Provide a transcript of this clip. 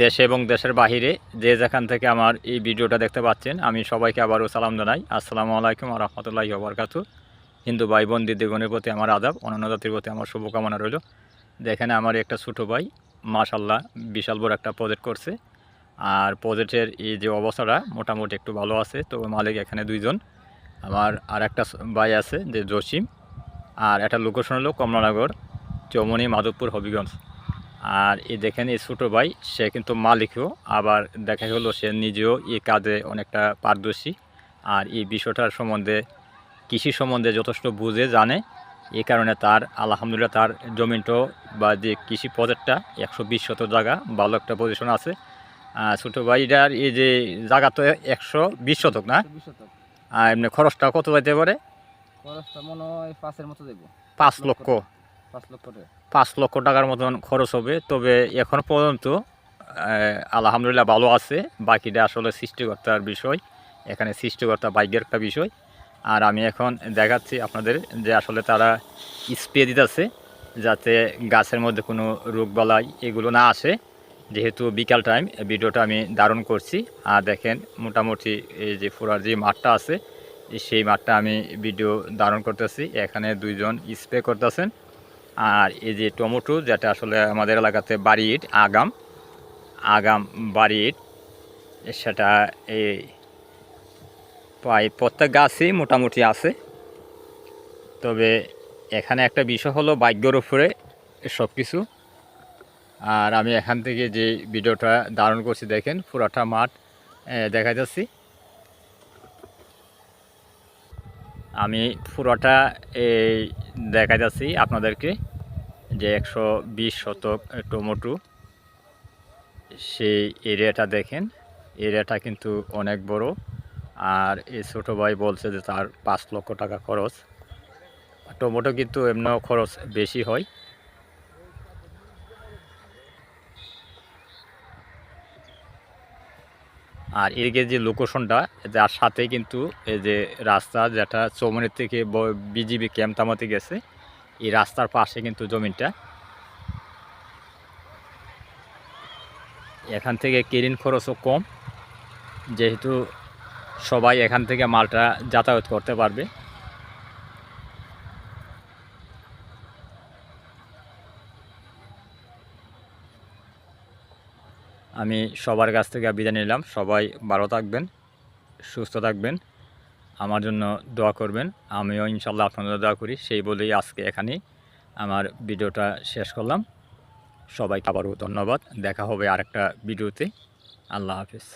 দেশে এবং দেশের বাহিরে যে যেখান থেকে আমার এই ভিডিওটা দেখতে পাচ্ছেন, আমি সবাইকে আবারও সালাম জানাই। আসসালামু আলাইকুম রহমতুল্লাহি ওবরকাতু হিন্দু ভাই বোন দিদিগণের প্রতি আমার আদাব, অন্যান্য জাতির প্রতি আমার শুভকামনা রইল। যেখানে আমার একটা ছোটো ভাই মাশাল্লাহ বিশাল বড় একটা প্রজেক্ট করছে। আর প্রজেক্টের এই যে অবস্থাটা মোটামুটি একটু ভালো আছে। তো মালিক এখানে দুইজন। আমার আর একটা ভাই আছে, যে জসিম। আর একটা লোকেশন হলো কমলানগর, চৌমনি, মাধবপুর, হবিগঞ্জ। আর এই দেখেন এই ছোটো ভাই সে কিন্তু মালিকও। আবার দেখা গেলো সে নিজেও এই কাজে অনেকটা পারদর্শী। আর এই বিষয়টার সম্বন্ধে কৃষি সম্বন্ধে যথেষ্ট বুঝে জানে। এই কারণে তার আলহামদুলিল্লাহ তার জমিনটাও বা যে কৃষি প্রজেক্টটা একশো বিশ শত জায়গা ভালো একটা পজিশন আছে। আর ছোটো ভাইটার এই যে জায়গা তো একশো বিশ শতক না? আর এমনি খরচটা কত যাইতে পারে? খরচটা মনে হয় পাঁচের মতো দেবো পাঁচ লক্ষ। পাঁচ লক্ষ টাকার মতন খরচ হবে। তবে এখন পর্যন্ত আলহামদুলিল্লাহ ভালো আছে। বাকিটা আসলে সৃষ্টিকর্তার বিষয়। এখানে সৃষ্টিকর্তা বাইকের একটা বিষয়। আর আমি এখন দেখাচ্ছি আপনাদের যে আসলে তারা স্প্রে দিতেছে যাতে গাছের মধ্যে কোনো রোগবালাই এগুলো না আসে। যেহেতু বিকাল টাইম, ভিডিওটা আমি ধারণ করছি। আর দেখেন, মোটামুটি এই যে ফোরার যে মাঠটা আছে সেই মাঠটা আমি ভিডিও ধারণ করতেছি। এখানে দুইজন স্প্রে করতেছেন। আর এই যে টমেটো, যেটা আসলে আমাদের এলাকাতে বাড়ি ইট, আগাম আগাম বাড়ি ইট, সেটা এই প্রায় প্রত্যেক গাছই মোটামুটি আছে। তবে এখানে একটা বিষয় হলো ভাগ্যর উপরে সব কিছু আর আমি এখান থেকে যে ভিডিওটা ধারণ করছি, দেখেন, পুরাটা মাঠ দেখা যাচ্ছি আমি পুরোটা এই দেখা যাচ্ছি আপনাদেরকে যে একশো বিশ শতক টমেটো সেই এরিয়াটা দেখেন। এরিয়াটা কিন্তু অনেক বড়। আর এই ছোটো ভাই বলছে যে তার পাঁচ লক্ষ টাকা খরচ। টমেটো কিন্তু এমনিও খরচ বেশি হয়। আর এদিকে যে লোকেশনটা যার সাথে কিন্তু এই যে রাস্তা যেটা চৌমনের থেকে বিজিবি ক্যাম্প থামাতে গেছে, এই রাস্তার পাশে কিন্তু জমিনটা এখান থেকে কেরিন খরচও কম, যেহেতু সবাই এখান থেকে মালটা যাতায়াত করতে পারবে। আমি সবার কাছ থেকে বিদায় নিলাম। সবাই ভালো থাকবেন, সুস্থ থাকবেন। আমার জন্য দোয়া করবেন। আমিও ইনশাল্লাহ আপনাদের দোয়া করি। সেই বলেই আজকে এখানেই আমার ভিডিওটা শেষ করলাম। সবাইকে আবারও ধন্যবাদ। দেখা হবে আরেকটা ভিডিওতে। আল্লাহ হাফিজ।